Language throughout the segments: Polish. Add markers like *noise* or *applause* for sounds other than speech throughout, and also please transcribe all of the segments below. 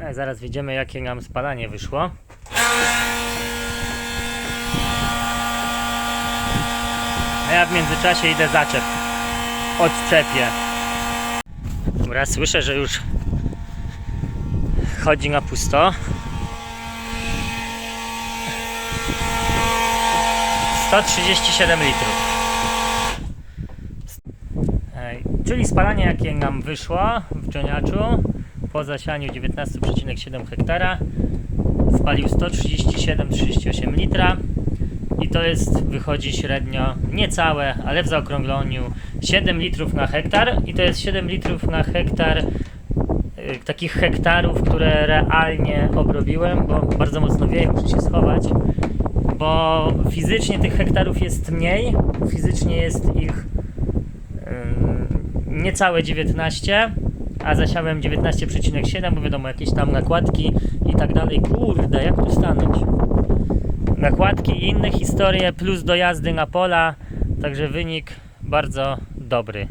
E, zaraz widzimy jakie nam spalanie wyszło. A ja w międzyczasie idę zaczep. Odczepię. Dobra, słyszę, że już chodzi na pusto. 137 litrów. Ej, Czyli spalanie jakie nam wyszło w Czoniaczu po zasianiu 19,7 hektara. Spalił 137,38 litra. I to jest, wychodzi średnio niecałe, ale w zaokrągleniu 7 litrów na hektar. I to jest 7 litrów na hektar y, takich hektarów, które realnie obrobiłem, bo bardzo mocno wieje, muszę się schować, bo fizycznie tych hektarów jest mniej, fizycznie jest ich niecałe 19, a zasiałem 19,7, bo wiadomo, jakieś tam nakładki i tak dalej. Kurde, jak tu stanąć? Nakładki i inne historie, plus dojazdy na pola, także wynik bardzo dobry.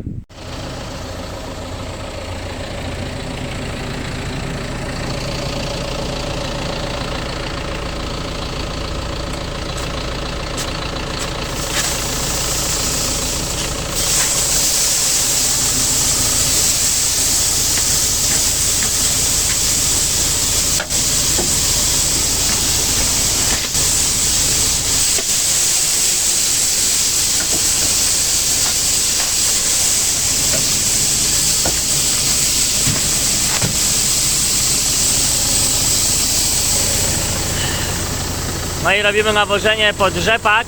No i robimy nawożenie pod rzepak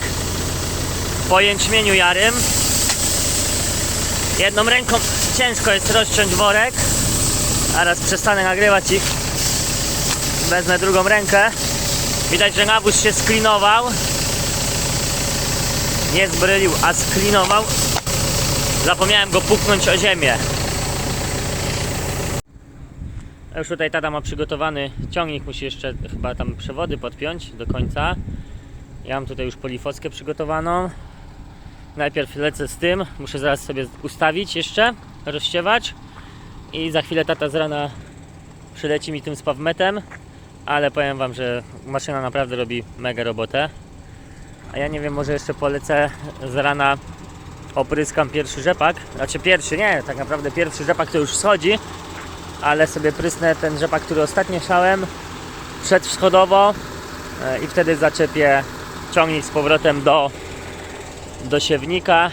po jęczmieniu jarym. Jedną ręką ciężko jest rozciąć worek. Zaraz przestanę nagrywać ich. Wezmę drugą rękę. Widać, że nawóz się sklinował. Nie zbrylił, a sklinował. Zapomniałem go puknąć o ziemię. Już tutaj tata ma przygotowany ciągnik, musi jeszcze chyba tam przewody podpiąć do końca. Ja mam tutaj już polifoskę przygotowaną. Najpierw lecę z tym, muszę zaraz sobie ustawić jeszcze, rozściewać i za chwilę tata z rana przyleci mi tym spawmetem, ale powiem Wam, że maszyna naprawdę robi mega robotę. A ja nie wiem, może jeszcze polecę z rana opryskam pierwszy rzepak, znaczy pierwszy, nie, tak naprawdę pierwszy rzepak to już schodzi, ale sobie prysnę ten rzepak, który ostatnio siałem przedwschodowo e, i wtedy zaczepię ciągnik z powrotem do, do siewnika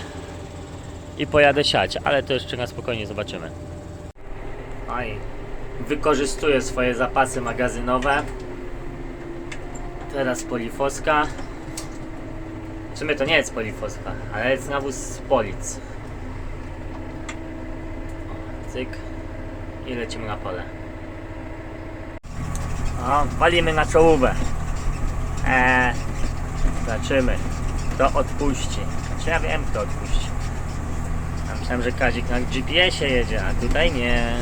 i pojadę siać, ale to jeszcze na spokojnie zobaczymy. Oj, wykorzystuję swoje zapasy magazynowe. Teraz polifoska. W sumie to nie jest polifoska, ale jest nawóz z polic. Cyk i lecimy na pole. O, walimy na czołówę. Eee, zobaczymy, kto odpuści. Znaczy ja wiem, kto odpuści. Ja myślałem, że Kazik na GPS-ie jedzie, a tutaj nie.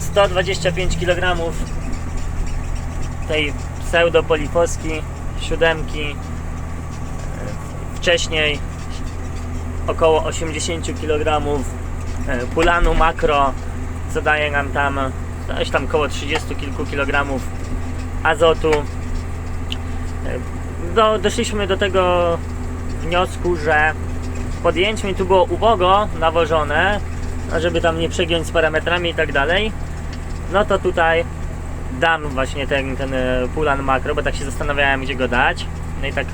Sto dwadzieścia pięć kg tej pseudopolifoski siódemki wcześniej około 80 kg e, pulanu makro, co daje nam tam coś tam około 30 kilku kilogramów azotu. E, Do, doszliśmy do tego wniosku, że podjęcie mi tu było ubogo nawożone, żeby tam nie przegiąć z parametrami i tak dalej. No to tutaj dam właśnie ten, ten e, pulan makro, bo tak się zastanawiałem gdzie go dać. No i tak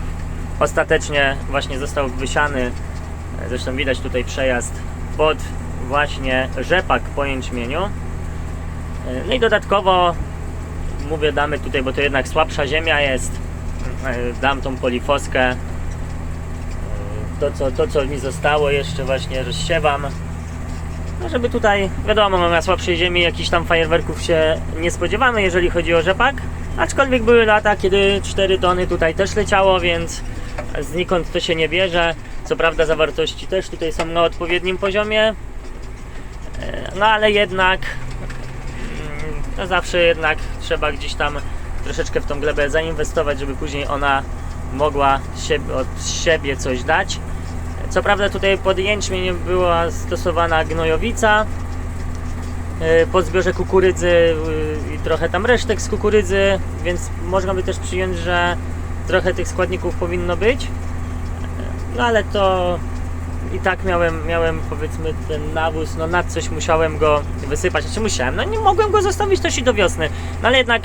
ostatecznie właśnie został wysiany, zresztą widać tutaj przejazd pod właśnie rzepak po jęczmieniu. No i dodatkowo mówię damy tutaj, bo to jednak słabsza ziemia jest, dam tą polifoskę. To co, to co mi zostało jeszcze właśnie rozsiewam. No żeby tutaj, wiadomo, no na słabszej ziemi jakichś tam fajerwerków się nie spodziewamy, jeżeli chodzi o rzepak. Aczkolwiek były lata, kiedy 4 tony tutaj też leciało, więc znikąd to się nie bierze. Co prawda zawartości też tutaj są na odpowiednim poziomie, E, no ale jednak mm, no zawsze jednak trzeba gdzieś tam troszeczkę w tą glebę zainwestować, żeby później ona mogła siebie, od siebie coś dać. Co prawda tutaj pod jęczmień była stosowana gnojowica, y, po zbiorze kukurydzy y, i trochę tam resztek z kukurydzy, więc można by też przyjąć, że trochę tych składników powinno być. No ale to i tak miałem, miałem powiedzmy ten nawóz, no na coś musiałem go wysypać, znaczy musiałem, no nie mogłem go zostawić też i do wiosny, no ale jednak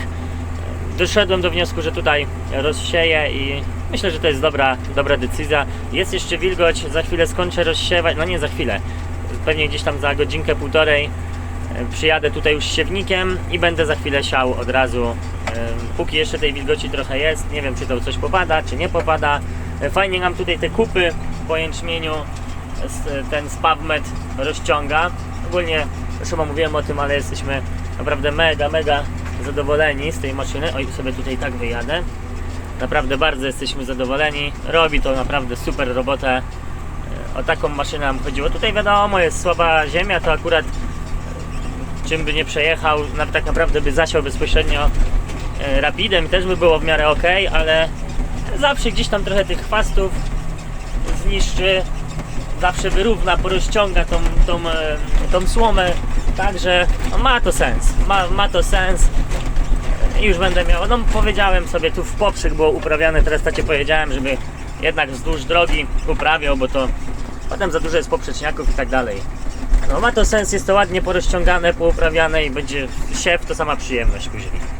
doszedłem do wniosku, że tutaj rozsieję i myślę, że to jest dobra, dobra decyzja. Jest jeszcze wilgoć, za chwilę skończę rozsiewać, no nie za chwilę, pewnie gdzieś tam za godzinkę, półtorej e, przyjadę tutaj już siewnikiem i będę za chwilę siał od razu. Póki jeszcze tej wilgoci trochę jest, nie wiem czy to coś popada, czy nie popada. E, Fajnie nam tutaj te kupy po jęczmieniu ten spawmet rozciąga. Ogólnie już chyba mówiłem o tym, ale jesteśmy naprawdę mega, mega zadowoleni z tej maszyny. Oj, sobie tutaj tak wyjadę. Naprawdę bardzo jesteśmy zadowoleni. Robi to naprawdę super robotę. E, O taką maszynę nam chodziło. Tutaj wiadomo, jest słaba ziemia, to akurat czym by nie przejechał, tak naprawdę by zasiał bezpośrednio rapidem, też by było w miarę ok, ale zawsze gdzieś tam trochę tych chwastów zniszczy, zawsze wyrówna, porozciąga tą, tą, e, tą słomę, także ma to sens, ma, ma to sens i już będę miał, no powiedziałem sobie tu w poprzek było uprawiane, teraz tacie powiedziałem, żeby jednak wzdłuż drogi uprawiał, bo to potem za dużo jest poprzeczniaków i tak dalej. No ma to sens, jest to ładnie porozciągane, pouprawiane i będzie siew, to sama przyjemność później.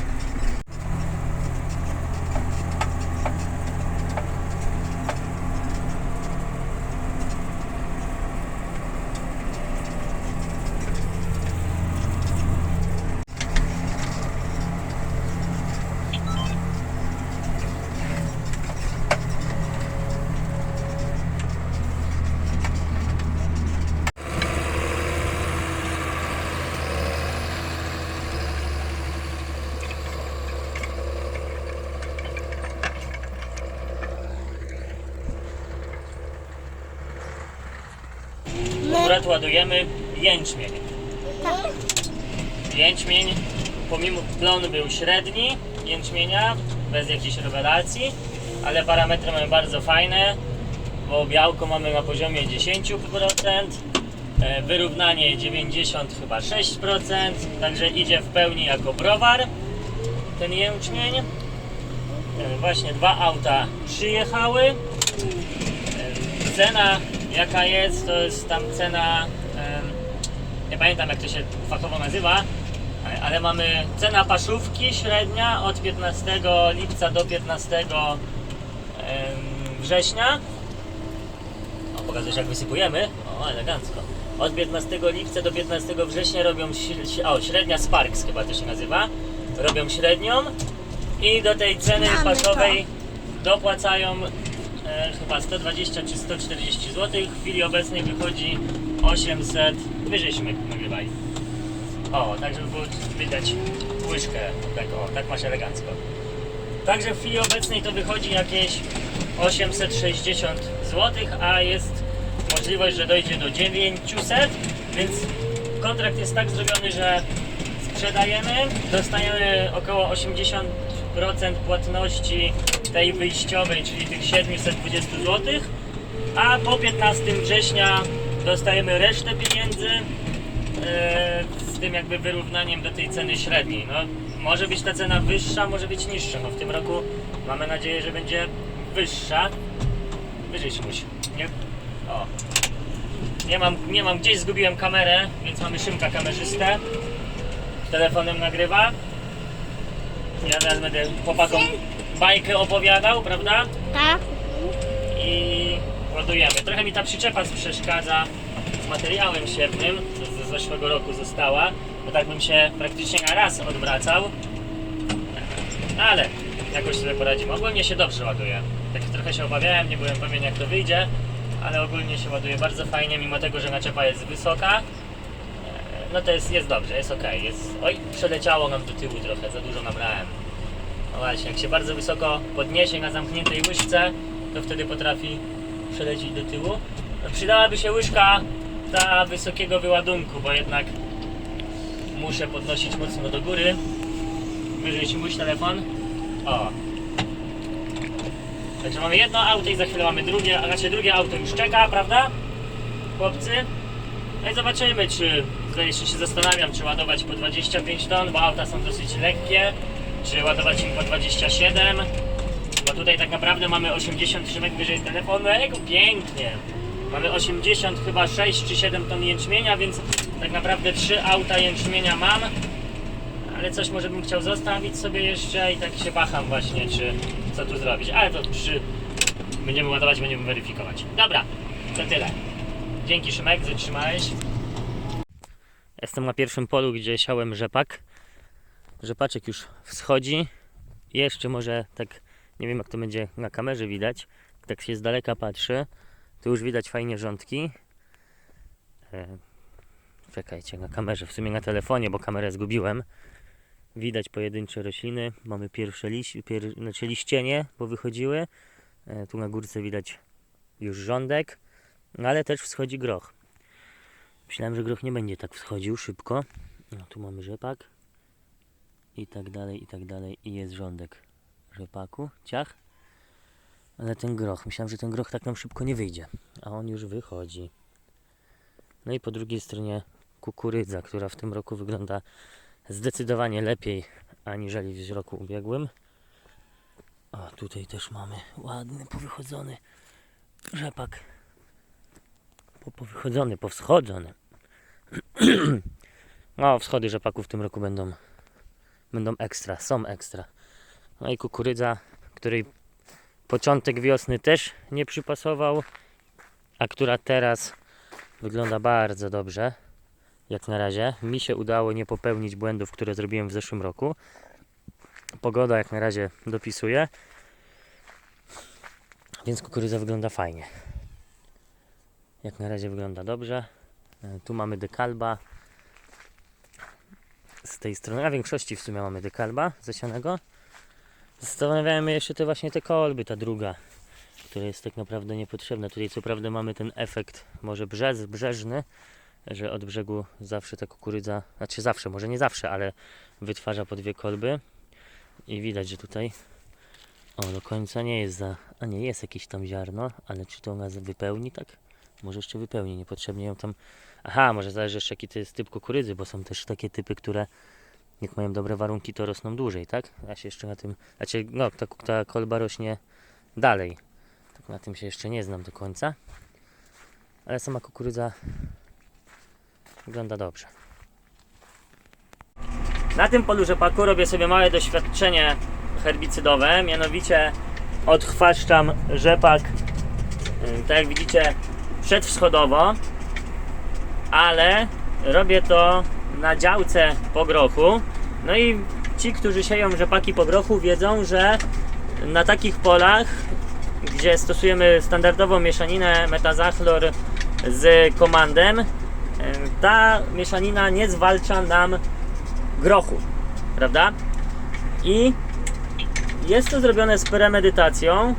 Ładujemy jęczmień. Jęczmień, pomimo plon był średni jęczmienia, bez jakichś rewelacji, ale parametry mamy bardzo fajne, bo białko mamy na poziomie 10%, e, wyrównanie 90 chyba 6%, także idzie w pełni jako browar ten jęczmień. E, Właśnie dwa auta przyjechały. E, Cena jaka jest, to jest tam cena, nie pamiętam jak to się fachowo nazywa, ale- mamy cena paszówki średnia od 15 lipca do 15 em, września. O, pokazujesz jak wysypujemy. O, elegancko. Od 15 lipca do 15 września robią, o, średnia Sparks chyba to się nazywa. Robią średnią i do tej ceny Mamy paszowej dopłacają e, chyba 120 czy 140 zł. W chwili obecnej wychodzi 800. Wyżej się nagrywaj. O, tak żeby było widać łyżkę. Tak, o, tak masz elegancko. Także w chwili obecnej to wychodzi jakieś 860 zł, a jest możliwość, że dojdzie do 900, więc kontrakt jest tak zrobiony, że sprzedajemy, dostajemy około 80% płatności tej wyjściowej, czyli tych 720 zł, a po 15 września dostajemy resztę pieniędzy e, z tym jakby wyrównaniem do tej ceny średniej. No, może być ta cena wyższa, może być niższa. No, w tym roku mamy nadzieję, że będzie wyższa. Wyżej się musi, nie? O. Nie mam, nie mam gdzieś zgubiłem kamerę, więc mamy Szymka kamerzystę. Telefonem nagrywa. Ja teraz będę chłopakom bajkę opowiadał, prawda? Tak? i ładujemy. Trochę mi ta przyczepa przeszkadza z materiałem siewnym, ze zeszłego roku została, bo tak bym się praktycznie na raz odwracał. Ale jakoś sobie poradzimy. Ogólnie się dobrze ładuje. Tak trochę się obawiałem, nie byłem pewien jak to wyjdzie, ale ogólnie się ładuje bardzo fajnie, mimo tego, że naczepa jest wysoka. No to jest, jest dobrze, jest ok. Jest... Oj, przeleciało nam do tyłu trochę, za dużo nabrałem. No właśnie, jak się bardzo wysoko podniesie na zamkniętej łyżce, to wtedy potrafi przelecieć do tyłu. No, Przydałaby się łyżka dla wysokiego wyładunku, bo jednak muszę podnosić mocno do góry. Wyżej ci mój telefon. O. Także mamy jedno auto i za chwilę mamy drugie, a raczej drugie auto już czeka, prawda? Chłopcy? No i zobaczymy, czy tutaj jeszcze się zastanawiam, czy ładować po 25 ton, bo auta są dosyć lekkie, czy ładować im po 27, bo tutaj tak naprawdę mamy 80 szymek wyżej telefonu, ego pięknie. Mamy 80 chyba 6 czy 7 ton jęczmienia, więc tak naprawdę 3 auta jęczmienia mam. Ale coś może bym chciał zostawić sobie jeszcze i tak się waham właśnie, czy co tu zrobić. Ale to przy... Będziemy ładować, będziemy weryfikować. Dobra, to tyle. Dzięki Szymek, zatrzymałeś. Jestem na pierwszym polu, gdzie siałem rzepak. Rzepaczek już wschodzi. Jeszcze może tak, nie wiem jak to będzie na kamerze widać, tak się z daleka patrzy. Tu już widać fajnie rządki. E, czekajcie, na kamerze, w sumie na telefonie, bo kamerę zgubiłem. Widać pojedyncze rośliny. Mamy pierwsze liś, pier, znaczy liścienie, bo wychodziły. E, tu na górce widać już rządek, no ale też wschodzi groch. Myślałem, że groch nie będzie tak wschodził szybko. No, tu mamy rzepak. I tak dalej, i tak dalej. I jest rządek rzepaku, ciach. Ale ten groch, myślałem, że ten groch tak nam szybko nie wyjdzie. A on już wychodzi. No i po drugiej stronie kukurydza, która w tym roku wygląda zdecydowanie lepiej aniżeli w roku ubiegłym. A tutaj też mamy ładny, powychodzony rzepak. Po, powychodzony, powschodzony. *clears throat* No, wschody rzepaku w tym roku będą, będą ekstra, są ekstra. No i kukurydza, której początek wiosny też nie przypasował, a która teraz wygląda bardzo dobrze. Jak na razie. Mi się udało nie popełnić błędów, które zrobiłem w zeszłym roku. Pogoda jak na razie dopisuje. Więc kukurydza wygląda fajnie. Jak na razie wygląda dobrze. E, Tu mamy dekalba. Z tej strony, a w większości w sumie mamy dekalba zasianego. Zastanawiałem jeszcze te właśnie te kolby, ta druga, która jest tak naprawdę niepotrzebna. Tutaj co prawda mamy ten efekt może brzez, brzeżny, że od brzegu zawsze ta kukurydza, znaczy zawsze, może nie zawsze, ale wytwarza po dwie kolby i widać, że tutaj o, do końca nie jest za, a nie, jest jakieś tam ziarno, ale czy to ona wypełni tak? Może jeszcze wypełni, niepotrzebnie ją tam, aha, może zależy jeszcze jaki to jest typ kukurydzy, bo są też takie typy, które jak mają dobre warunki, to rosną dłużej, tak? Ja się jeszcze na tym, znaczy, no, ta, ta kolba rośnie dalej. Tak na tym się jeszcze nie znam do końca. Ale sama kukurydza wygląda dobrze. Na tym polu rzepaku robię sobie małe doświadczenie herbicydowe, mianowicie odchwaszczam rzepak, y, tak jak widzicie, przedwschodowo, ale robię to na działce po grochu. No i ci, którzy sieją rzepaki po grochu wiedzą, że na takich polach, gdzie stosujemy standardową mieszaninę metazachlor z komandem, ta mieszanina nie zwalcza nam grochu, prawda? I jest to zrobione z premedytacją,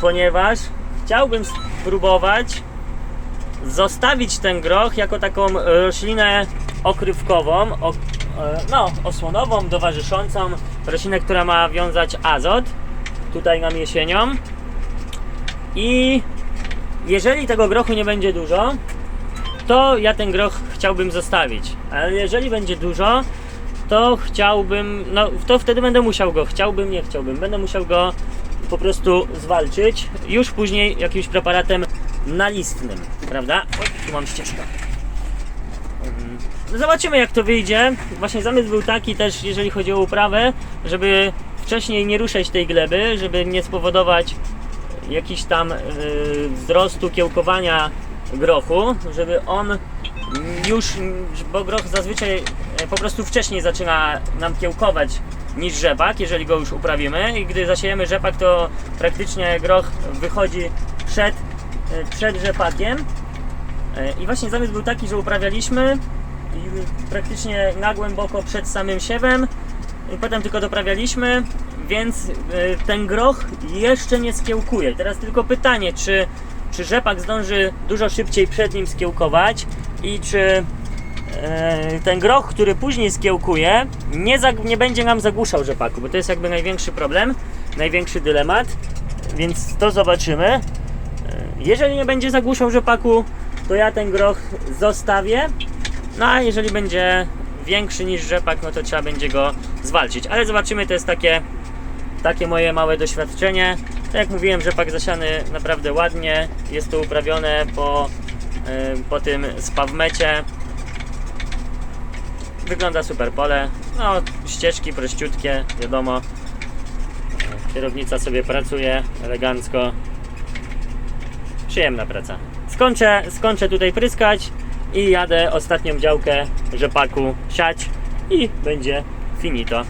ponieważ chciałbym spróbować zostawić ten groch jako taką roślinę okrywkową, o, e, no, osłonową, towarzyszącą, roślinę, która ma wiązać azot, tutaj nam jesienią. I jeżeli tego grochu nie będzie dużo, to ja ten groch chciałbym zostawić. Ale jeżeli będzie dużo, to chciałbym, no to wtedy będę musiał go, chciałbym, nie chciałbym, będę musiał go po prostu zwalczyć już później jakimś preparatem nalistnym, prawda? O, tu mam ścieżkę. No Zobaczymy jak to wyjdzie. Właśnie zamysł był taki też, jeżeli chodzi o uprawę, żeby wcześniej nie ruszać tej gleby, żeby nie spowodować jakiś tam yy, wzrostu kiełkowania grochu, żeby on już, bo groch zazwyczaj e, po prostu wcześniej zaczyna nam kiełkować niż rzepak, jeżeli go już uprawimy i gdy zasiejemy rzepak, to praktycznie groch wychodzi przed, przed rzepakiem E, i właśnie zamysł był taki, że uprawialiśmy praktycznie na głęboko przed samym siewem i potem tylko doprawialiśmy, więc e, ten groch jeszcze nie skiełkuje. Teraz tylko pytanie, czy, czy rzepak zdąży dużo szybciej przed nim skiełkować i czy e, ten groch, który później skiełkuje, nie, nie będzie nam zagłuszał rzepaku, bo to jest jakby największy problem, największy dylemat. więc to zobaczymy. Jeżeli nie będzie zagłuszał rzepaku, to ja ten groch zostawię. No a jeżeli będzie większy niż rzepak, no to trzeba będzie go zwalczyć. Ale zobaczymy, to jest takie, takie moje małe doświadczenie. Tak jak mówiłem, rzepak zasiany naprawdę ładnie. Jest to uprawione po, e, po tym spawmecie. Wygląda super pole. No, ścieżki prościutkie, wiadomo. Kierownica sobie pracuje elegancko. Przyjemna praca. Skończę, skończę tutaj pryskać i jadę ostatnią działkę rzepaku siać i będzie finito.